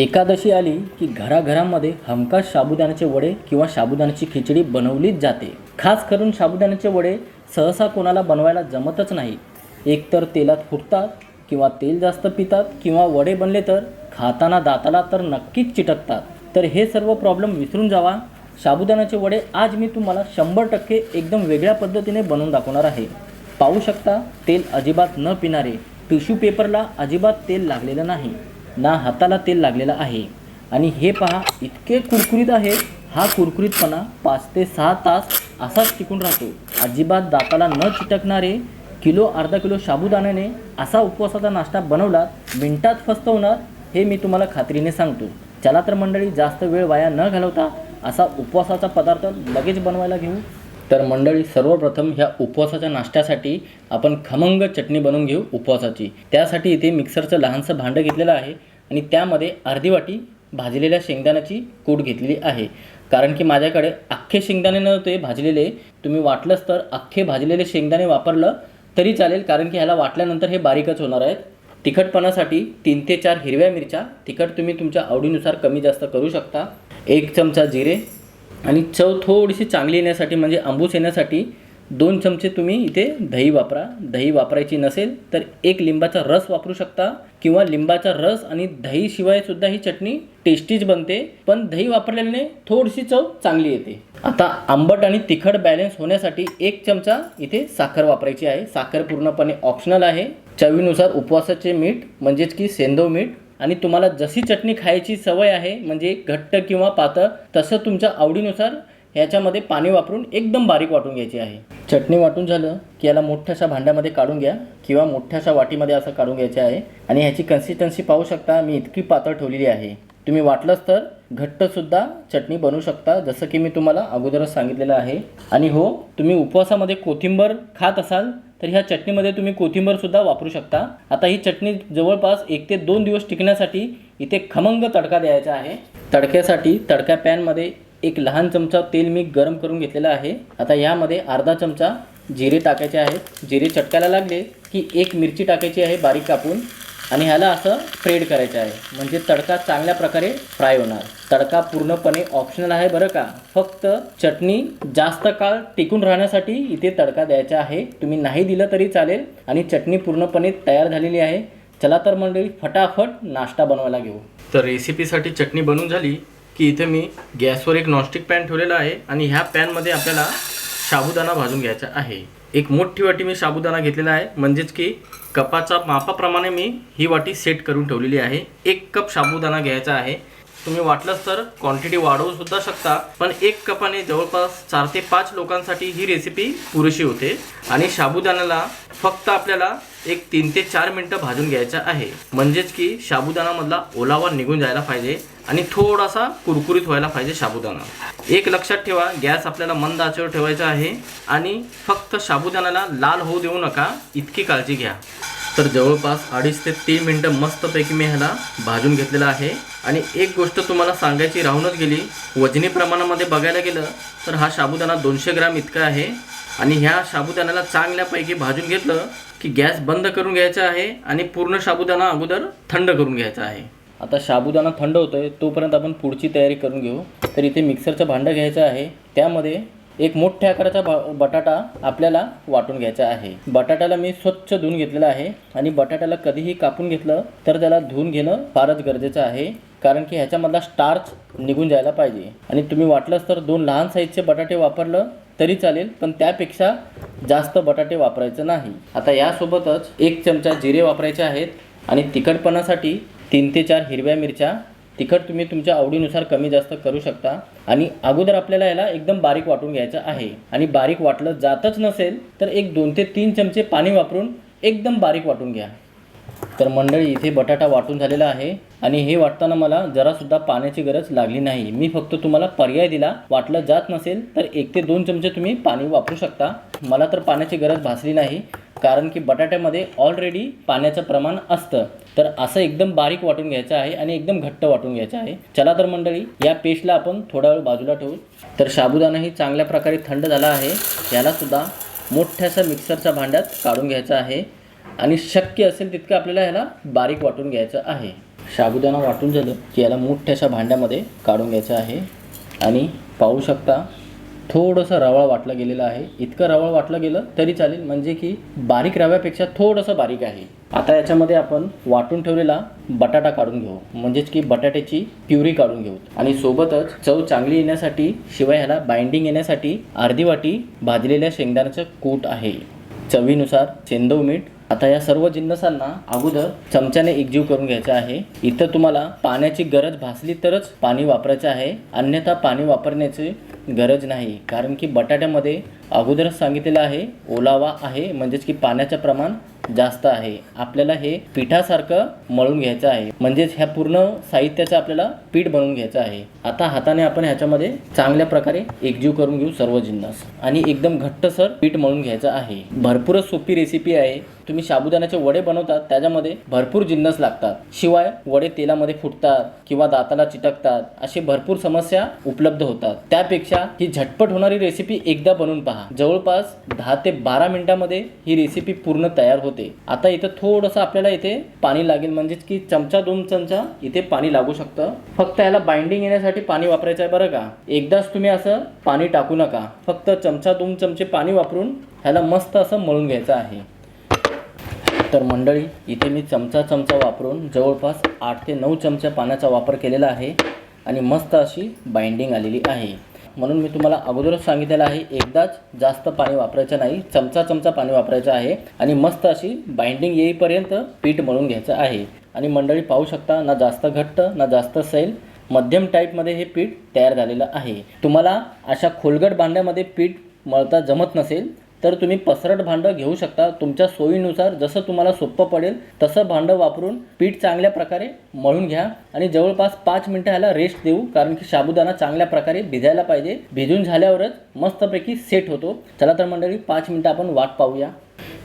एकादशी आली की घराघरामध्ये हमखास साबुदाण्याचे वडे किंवा साबुदाण्याची खिचडी बनवलीच जाते. खास करून साबुदाण्याचे वडे सहसा कोणाला बनवायला जमतच नाही. एकतर तेलात फुटतात किंवा तेल जास्त पितात किंवा वडे बनले तर खाताना दाताला तर नक्कीच चिटकतात. तर हे सर्व प्रॉब्लेम विसरून जावा. साबुदाण्याचे वडे आज मी तुम्हाला शंभर टक्के एकदम वेगळ्या पद्धतीने बनवून दाखवणार आहे. पाहू शकता तेल अजिबात न पिणारे. टिश्यू पेपरला अजिबात तेल लागलेलं नाही. ना हाताला तेल लागलेलं आहे. आणि हे पहा इतके कुरकुरीत आहे हा कुरकुरीतपणा पाच ते सहा तास असाच टिकून राहतो. अजिबात दाताला न चिटकणारे किलो अर्धा किलो साबुदाण्याने असा उपवासाचा नाश्ता बनवला मिनटात फस्तवणार हे मी तुम्हाला खात्रीने सांगतो. चला तर मंडळी जास्त वेळ वाया न घालवता असा उपवासाचा पदार्थ लगेच बनवायला घेऊ. तर मंडळी सर्वप्रथम ह्या उपवासाच्या नाश्त्यासाठी आपण खमंग चटणी बनवून घेऊ उपवासाची. त्यासाठी इथे मिक्सरचं लहानसं भांडं घेतलेलं आहे. आणि त्यामध्ये अर्धी वाटी भाजलेल्या शेंगदाण्याची कूट घेतलेली आहे. कारण की माझ्याकडे अख्खे शेंगदाणे नव्हते भाजलेले. तुम्ही वाटलंच तर अख्खे भाजलेले शेंगदाणे वापरलं तरी चालेल कारण की ह्याला वाटल्यानंतर हे बारीकच होणार आहेत. तिखटपणासाठी तीन ते चार हिरव्या मिरच्या. तिखट तुम्ही तुमच्या आवडीनुसार कमी जास्त करू शकता. एक चमचा जिरे. आणि चव थोडीशी चांगली येण्यासाठी म्हणजे आंबूस येण्यासाठी दोन चमचे तुम्ही इथे दही वापरा. दही वापरायची नसेल तर एक लिंबाचा रस वापरू शकता किंवा लिंबाचा रस आणि दहीशिवाय सुद्धा ही चटणी टेस्टीच बनते पण दही वापरल्याने थोडीशी चव चांगली येते. आता आंबट आणि तिखट बॅलन्स होण्यासाठी एक चमचा इथे साखर वापरायची आहे. साखर पूर्णपणे ऑप्शनल आहे. चवीनुसार उपवासाचे मीठ म्हणजेच की सेंदव मीठ आणि तुम्हाला जशी चटणी खायची सवय आहे म्हणजे घट्ट किंवा पातळ तसं तुमच्या आवडीनुसार ह्याच्यामध्ये पाणी वापरून एकदम बारीक वाटून घ्यायची आहे. चटणी वाटून झालं की याला मोठ्याशा भांड्यामध्ये काढून घ्या किंवा मोठ्याशा वाटीमध्ये असं काढून घ्यायचे आहे. आणि ह्याची कन्सिस्टन्सी पाहू शकता मी इतकी पातळ ठेवलेली आहे. तुम्ही वाटलंच तर घट्टसुद्धा चटणी बनवू शकता जसं की मी तुम्हाला अगोदरच सांगितलेलं आहे. आणि हो तुम्ही उपवासामध्ये कोथिंबर खात असाल तर ह्या चटणीमध्ये तुम्ही कोथिंबरसुद्धा वापरू शकता. आता ही चटणी जवळपास एक ते दोन दिवस टिकण्यासाठी इथे खमंग तडका द्यायचा आहे. तडक्यासाठी तडक्या पॅनमध्ये एक लहान चमचा तेल मी गरम करून घेतलेला आहे. आता यामध्ये अर्धा चमचा जिरे टाकायचे आहेत. जिरे चटकायला लागले की एक मिरची टाकायची आहे बारीक कापून आणि ह्याला असं फ्रेड करायचं आहे. म्हणजे तडका चांगल्या प्रकारे फ्राय होणार. तडका पूर्णपणे ऑप्शनल आहे बरं का? फक्त चटणी जास्त काळ टिकून राहण्यासाठी इथे तडका द्यायचा आहे. तुम्ही नाही दिलं तरी चालेल आणि चटणी पूर्णपणे तयार झालेली आहे. चला तर मंडळी फटाफट नाश्ता बनवायला घेऊ. तर रेसिपीसाठी चटणी बनवून झाली. की इथे मी गॅसवर एक नॉनस्टिक पॅन ठेवलेला आहे आणि ह्या पॅनमध्ये आपल्याला साबुदाणा भाजून घ्यायचा आहे. एक मोठी वाटी मी साबुदाणा घेतलेला आहे. म्हणजेच की कपाचा मापाप्रमाणे मी ही वाटी सेट करून ठेवलेली आहे. एक कप साबुदाणा घ्यायचा आहे. तुम्ही वाटलंच तर क्वांटिटी वाढवू सुद्धा शकता पण एक कपाने जवळपास चार ते पाच लोकांसाठी ही रेसिपी पुरेशी होते. आणि साबुदाण्याला फक्त आपल्याला एक तीन ते चार मिनटं भाजून घ्यायचं आहे. म्हणजेच की साबुदाणामधला ओलावा निघून जायला पाहिजे आणि थोडासा कुरकुरीत व्हायला पाहिजे साबुदाणा. एक लक्षात ठेवा गॅस आपल्याला मंद आचेवर ठेवायचा आहे. आणि फक्त साबुदाण्याला लाल होऊ देऊ नका इतकी काळजी घ्या. तर जवळपास अडीच ते तीन मिनटं मस्तपैकी मी ह्याला भाजून घेतलेला आहे. आणि एक गोष्ट तुम्हाला सांगायची राहूनच गेली वजनी प्रमाणामध्ये बघायला गेलं तर हा साबुदाणा दोनशे ग्राम इतका आहे. आणि ह्या साबुदाण्याला चांगल्यापैकी भाजून घेतलं की गॅस बंद करून घ्यायचा आहे आणि पूर्ण साबुदाणा अगोदर थंड करून घ्यायचा आहे. आता साबुदाणा थंड होतोय तोपर्यंत आपण पुढची तयारी करून घेऊ. तर इथे मिक्सरचं भांडं घ्यायचं आहे. त्यामध्ये एक मोठ्या आकाराचा ब- बटाटा आपल्याला वाटून घ्यायचा आहे. बटाट्याला मी स्वच्छ धुवून घेतलेला आहे आणि बटाट्याला कधीही कापून घेतलं तर त्याला धुवून घेणं फारच गरजेचं आहे कारण की ह्याच्यामधला स्टार्च निघून जायला पाहिजे. आणि तुम्ही वाटलंच तर दोन लहान साईजचे बटाटे वापरलं तरी चालेल पण त्यापेक्षा जास्त बटाटे वापरायचं नाही. आता यासोबतच एक चमचा जिरे वापरायचे आहेत आणि तिखटपणासाठी तीन ते चार हिरव्या मिरच्या तिखट तुम्ही तुमच्या आवडीनुसार कमी जास्त करू शकता आणि अगोदर आपल्याला याला एकदम बारीक वाटून घ्यायचं आहे. आणि बारीक वाटलं जातच नसेल तर एक दोन ते तीन चमचे पाणी वापरून एकदम बारीक वाटून घ्या. तर मंडळी इथे बटाटा वाटून झालेला आहे आणि हे वाटताना मला जरासुद्धा पाण्याची गरज लागली नाही. मी फक्त तुम्हाला पर्याय दिला वाटलं जात नसेल तर एक ते दोन चमचे तुम्ही पाणी वापरू शकता. मला तर पाण्याची गरज भासली नाही. कारण की बटाट्यामध्ये ऑलरेडी पाण्याचं प्रमाण असतं. तर असं एकदम बारीक वाटून घ्यायचं आहे आणि एकदम घट्ट वाटून घ्यायचं आहे. चला तर मंडळी या पेस्टला आपण थोडा वेळ बाजूला ठेवू. तर साबुदाणाही चांगल्या प्रकारे थंड झाला आहे. यालासुद्धा मोठ्याशा मिक्सरच्या भांड्यात काढून घ्यायचं आहे. आणि शक्य असेल तितकं आपल्याला ह्याला बारीक वाटून घ्यायचं आहे. साबुदाणा वाटून झालं की याला मोठ्याशा भांड्यामध्ये काढून घ्यायचं आहे. आणि पाहू शकता थोडंसं रवाळ वाटलं गेलेलं आहे. इतकं रवाळ वाटलं गेलं तरी चालेल. म्हणजे की बारीक रव्यापेक्षा थोडंसं बारीक आहे. आता याच्यामध्ये आपण वाटून ठेवलेला बटाटा काढून घेऊ. म्हणजेच की बटाट्याची प्युरी काढून घेऊ. आणि सोबतच चव चांगली येण्यासाठी शिवाय ह्याला बाइंडिंग येण्यासाठी अर्धी वाटी भाजलेल्या शेंगदाण्याचं कूट आहे. चवीनुसार सेंदव मीठ. आता या सर्व जिन्नसांना अगोदर चमच्याने एकजीव करून घ्यायचं आहे. इथं तुम्हाला पाण्याची गरज भासली तरच पाणी वापरायचं आहे. अन्यथा पाणी वापरण्याचे गरज नाही. कारण की बटाट्यामध्ये अगोदरच सांगितलेलं आहे ओलावा आहे म्हणजेच की पाण्याचं प्रमाण जास्त आहे. आपल्याला हे पिठासारखं मळून घ्यायचं आहे. म्हणजेच ह्या पूर्ण साहित्याचं आपल्याला पीठ बनवून घ्यायचं आहे. आता हाताने आपण ह्याच्यामध्ये चांगल्या प्रकारे एकजीव करून घेऊ सर्व जिन्नस. आणि एकदम घट्टसर पीठ मळून घ्यायचं आहे. भरपूरच सोपी रेसिपी आहे. तुम्ही साबुदाण्याचे वडे बनवतात त्याच्यामध्ये भरपूर जिन्नस लागतात. शिवाय वडे तेलामध्ये फुटतात किंवा दाताला चिटकतात अशी भरपूर समस्या उपलब्ध होतात. त्यापेक्षा ही झटपट होणारी रेसिपी एकदा बनवून पहा. जवळपास दहा ते बारा मिनिटांमध्ये ही रेसिपी पूर्ण तयार होते. आता इथं थोडंसं आपल्याला इथे पाणी लागेल. म्हणजेच की चमचा दोन चमचा इथे पाणी लागू शकतं. फक्त याला बाइंडिंग येण्यासाठी पाणी वापरायचं आहे बरं का. एकदाच तुम्ही असं पाणी टाकू नका. फक्त चमचा दोन चमचे पाणी वापरून ह्याला मस्त असं मळून घ्यायचं आहे. तर मंडळी इथे मी चमचा चमचा वापरून जवळपास आठ ते नऊ चमचा पाण्याचा वापर केलेला आहे आणि मस्त अशी बाइंडिंग आलेली आहे. म्हणून मी तुम्हाला अगोदरच सांगितलेलं आहे एकदाच जास्त पाणी वापरायचं नाही चमचा चमचा पाणी वापरायचं आहे आणि मस्त अशी बाइंडिंग येईपर्यंत पीठ मळून घ्यायचं आहे. आणि मंडळी पाहू शकता ना जास्त घट्ट ना जास्त सैल मध्यम टाईपमध्ये हे पीठ तयार झालेलं आहे. तुम्हाला अशा खोलगट भांड्यामध्ये पीठ मळता जमत नसेल तर तुम्ही पसरट भांडं घेऊ शकता. तुमच्या सोयीनुसार जसं तुम्हाला सोपं पडेल तसं भांडं वापरून पीठ चांगल्या प्रकारे मळून घ्या आणि जवळपास पाच मिनटं ह्याला रेस्ट देऊ कारण की साबुदाणा चांगल्या प्रकारे भिजायला पाहिजे. भिजून झाल्यावरच मस्तपैकी सेट होतो. चला तर मंडळी पाच मिनटं आपण वाट पाहूया.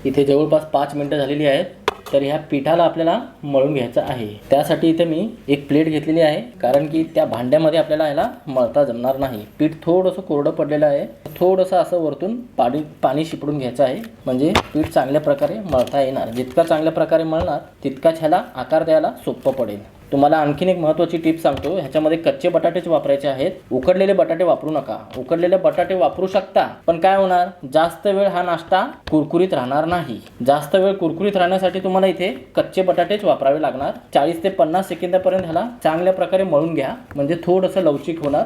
इथे जवळपास पाच मिनटं झालेली आहेत. तर ह्या पिठाला आपल्याला मळून घ्यायचं आहे. त्यासाठी इथे मी एक प्लेट घेतलेली आहे कारण की त्या भांड्यामध्ये आपल्याला ह्याला मळता जमणार नाही. पीठ थोडंसं कोरडं पडलेलं आहे. थोडंसं असं वरतून पाणी पाणी शिपडून घ्यायचं आहे. म्हणजे पीठ चांगल्या प्रकारे मळता येणार. जितका चांगल्या प्रकारे मळणार तितकाच ह्याला आकार द्यायला सोपं पडेल. तुम्हाला आणखीन एक महत्त्वाची टिप सांगतो. ह्याच्यामध्ये कच्चे बटाटेच वापरायचे आहेत. उकडलेले बटाटे वापरू नका. उकडलेले बटाटे वापरू शकता. पण काय होणार? जास्त वेळ हा नाश्ता कुरकुरीत राहणार नाही. जास्त वेळ कुरकुरीत राहण्यासाठी तुम्हाला इथे कच्चे बटाटेच वापरावे लागणार. चाळीस ते पन्नास सेकंदापर्यंत ह्याला चांगल्या प्रकारे मळून घ्या. म्हणजे थोडंसं लवचिक होणार.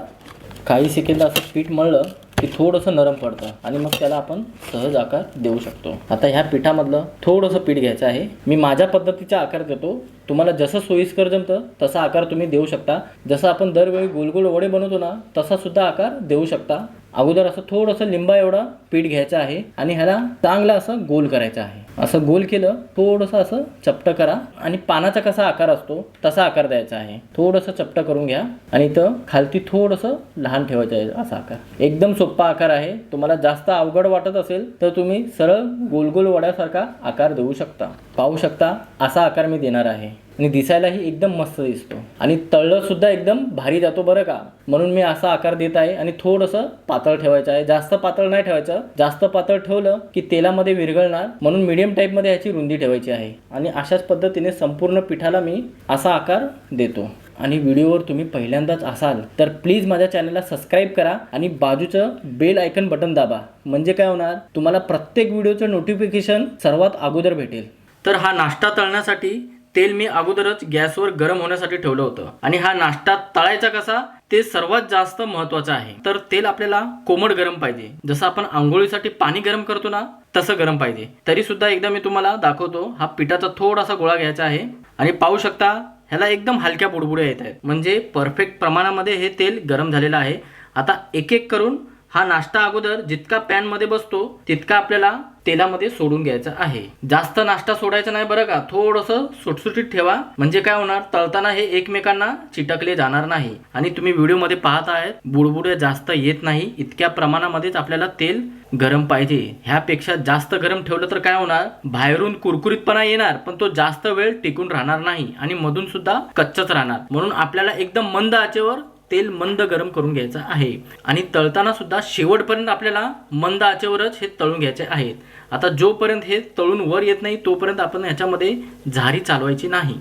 काही सेकंद असं पीठ मळलं की थोडंसं नरम पडतं आणि मग त्याला आपण सहज आकार देऊ शकतो. आता ह्या पिठामधलं थोडंसं पीठ घ्यायचं आहे. मी माझ्या पद्धतीचा आकार देतो. तुम्हाला जसं सोयीस्कर जमतं तसा आकार तुम्ही देऊ शकता. जसं आपण दरवेळी गोल गोल वडे बनवतो ना तसा सुद्धा आकार देऊ शकता. अगोदर असं थोडंसं लिंबा एवढा पीठ घ्यायचं आहे आणि ह्याला चांगलं असं गोल करायचं आहे. असं गोल केलं थोडंसं असं चपटं करा. आणि पानाचा कसा आकार असतो तसा आकार द्यायचा आहे. थोडंसं चपटं करून घ्या. आणि इथं खालती थोडंसं लहान ठेवायचं आहे असा आकार. एकदम सोपा आकार आहे. तुम्हाला जास्त अवघड वाटत असेल तर तुम्ही सरळ गोल गोल वड्यासारखा आकार देऊ शकता. पाहू शकता असा आकार मी देणार आहे. आणि दिसायलाही एकदम मस्त दिसतो. आणि तळलंसुद्धा एकदम भारी जातो बरं का. म्हणून मी असा आकार देत आहे आणि थोडंसं पातळ ठेवायचं आहे. जास्त पातळ नाही ठेवायचं. जास्त पातळ ठेवलं की तेलामध्ये विरघळणार. म्हणून मीडियम टाईपमध्ये याची रुंदी ठेवायची आहे. आणि अशाच पद्धतीने संपूर्ण पिठाला मी असा आकार देतो. आणि व्हिडिओवर तुम्ही पहिल्यांदाच असाल तर प्लीज माझ्या चॅनलला सबस्क्राईब करा आणि बाजूचं बेल आयकन बटन दाबा. म्हणजे काय होणार? तुम्हाला प्रत्येक व्हिडिओचं नोटिफिकेशन सर्वात अगोदर भेटेल. तर हा नाश्ता तळण्यासाठी तेल मी अगोदरच गॅसवर गरम होण्यासाठी ठेवलं होतं. आणि हा नाश्ता तळायचा कसा? ते सर्वात जास्त महत्वाचं आहे. तर तेल आपल्याला कोमट गरम पाहिजे. जसं आपण आंघोळीसाठी पाणी गरम करतो ना तसं गरम पाहिजे. तरी सुद्धा एकदा मी तुम्हाला दाखवतो हा पिठाचा थोडासा गोळा घ्यायचा आहे. आणि पाहू शकता ह्याला एकदम हलक्या बुडबुड्या येत आहेत. म्हणजे परफेक्ट प्रमाणामध्ये हे तेल गरम झालेलं आहे. आता एक एक करून हा नाश्ता अगोदर जितका पॅनमध्ये बसतो तितका आपल्याला तेलामध्ये सोडून घ्यायचा आहे. जास्त नाश्ता सोडायचा नाही बरं का? थोडंसं सुटसुटीत ठेवा. म्हणजे काय होणार? तळताना हे एकमेकांना चिटकले जाणार नाही. आणि तुम्ही व्हिडिओमध्ये पाहत आहेत बुडबुडे जास्त येत नाही. इतक्या प्रमाणामध्येच आपल्याला तेल गरम पाहिजे. ह्यापेक्षा जास्त गरम ठेवलं तर काय होणार? बाहेरून कुरकुरीतपणा येणार पण तो जास्त वेळ टिकून राहणार नाही. आणि मधून सुद्धा कच्चच राहणार. म्हणून आपल्याला एकदम मंद आचेवर तेल मंद गरम करून घ्यायचं आहे. आणि तळताना सुद्धा शेवटपर्यंत आपल्याला मंद आचेवरच हे तळून घ्यायचे आहेत. आता जोपर्यंत हे तळून वर येत नाही तोपर्यंत आपण ह्याच्यामध्ये झारी चालवायची नाही.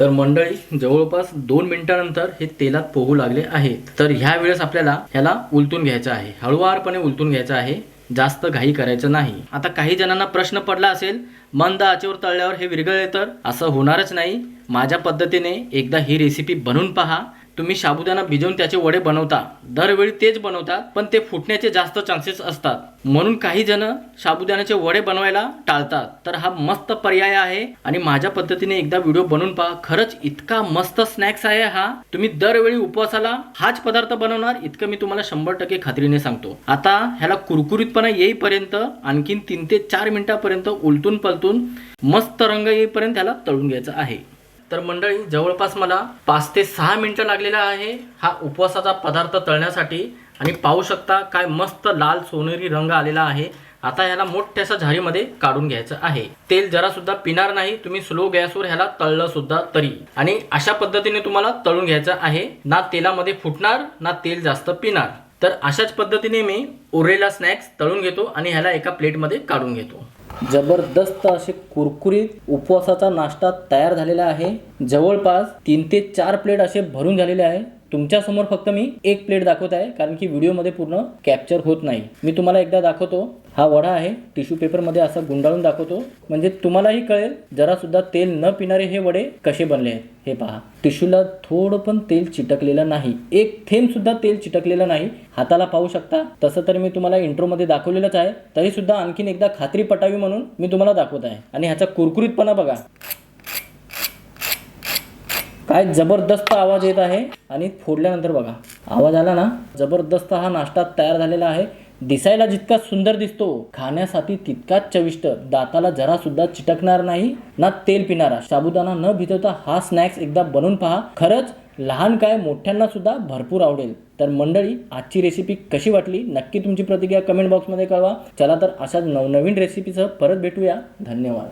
तर मंडळी जवळपास दोन मिनिटानंतर हे तेलात पोहू लागले आहेत तर ह्या वेळेस आपल्याला ह्याला उलटून घ्यायचं आहे. हळुवारपणे उलटून घ्यायचं आहे. जास्त घाई करायचं नाही. आता काही जणांना प्रश्न पडला असेल मंद आचेवर तळल्यावर हे विरघळले तर? असं होणारच नाही. माझ्या पद्धतीने एकदा ही रेसिपी बनवून पहा. तुम्ही साबुदाणा भिजवून त्याचे वडे बनवता. दरवेळी तेच बनवतात पण ते फुटण्याचे जास्त चान्सेस असतात. म्हणून काही जण साबुदाण्याचे वडे बनवायला टाळतात. तर हा मस्त पर्याय आहे आणि माझ्या पद्धतीने एकदा व्हिडिओ बनवून पहा. खरंच इतका मस्त स्नॅक्स आहे हा. तुम्ही दरवेळी उपवासाला हाच पदार्थ बनवणार इतकं मी तुम्हाला शंभर टक्के खात्रीने सांगतो. आता ह्याला कुरकुरीतपणा येईपर्यंत आणखीन तीन ते चार मिनिटापर्यंत उलटून पलटून मस्त रंग येईपर्यंत ह्याला तळून घ्यायचं आहे. तर मंडळी जवळपास मला पाच ते सहा मिनटं लागलेला आहे हा उपवासाचा पदार्थ तळण्यासाठी. आणि पाहू शकता काय मस्त लाल सोनेरी रंग आलेला आहे. आता ह्याला मोठ्याशा झारीमध्ये काढून घ्यायचं आहे. तेल जरा सुद्धा पिणार नाही तुम्ही स्लो गॅसवर ह्याला तळलं सुद्धा तरी. आणि अशा पद्धतीने तुम्हाला तळून घ्यायचं आहे. ना तेलामध्ये फुटणार ना तेल जास्त पिणार. तर अशाच पद्धतीने मी उरलेला स्नॅक्स तळून घेतो आणि ह्याला एका प्लेटमध्ये काढून घेतो. जबरदस्त असे कुरकुरीत उपवासाचा नाश्ता तयार झालेला आहे. जवळपास तीन ते चार प्लेट असे भरून झालेले आहे. तुमच्यासमोर फक्त मी एक प्लेट दाखवत आहे कारण की व्हिडिओमध्ये पूर्ण कॅप्चर होत नाही. मी तुम्हाला एकदा दाखवतो. हा वडा आहे टिश्यू पेपरमध्ये असा गुंडाळून दाखवतो. म्हणजे तुम्हालाही कळेल जरासुद्धा तेल न पिणारे हे वडे कसे बनले आहेत. हे पहा टिश्यूला थोडं पण तेल चिटकलेलं नाही. एक थेंबसुद्धा तेल चिटकलेलं नाही. हाताला पाहू शकता. तसं तर मी तुम्हाला इंट्रोमध्ये दाखवलेलंच आहे. तरीसुद्धा आणखीन एकदा खात्री पटावी म्हणून मी तुम्हाला दाखवत आहे. आणि ह्याचा कुरकुरीतपणा बघा. काय जबरदस्त आवाज येत आहे. आणि फोडल्यानंतर बघा. आवाज आला ना? जबरदस्त हा नाश्ता तयार झालेला आहे. दिसायला जितका सुंदर दिसतो खाण्यासाठी तितकाच चविष्ट. दाताला जरा सुद्धा चिटकणार नाही ना तेल पिणारा. साबुदाणा न भिजवता हा स्नॅक्स एकदा बनवून पहा. खरंच लहान काय मोठ्यांना सुद्धा भरपूर आवडेल. तर मंडळी आजची रेसिपी कशी वाटली? नक्की तुमची प्रतिक्रिया कमेंट बॉक्समध्ये कळवा. चला तर अशाच नवनवीन रेसिपीसह परत भेटूया. धन्यवाद.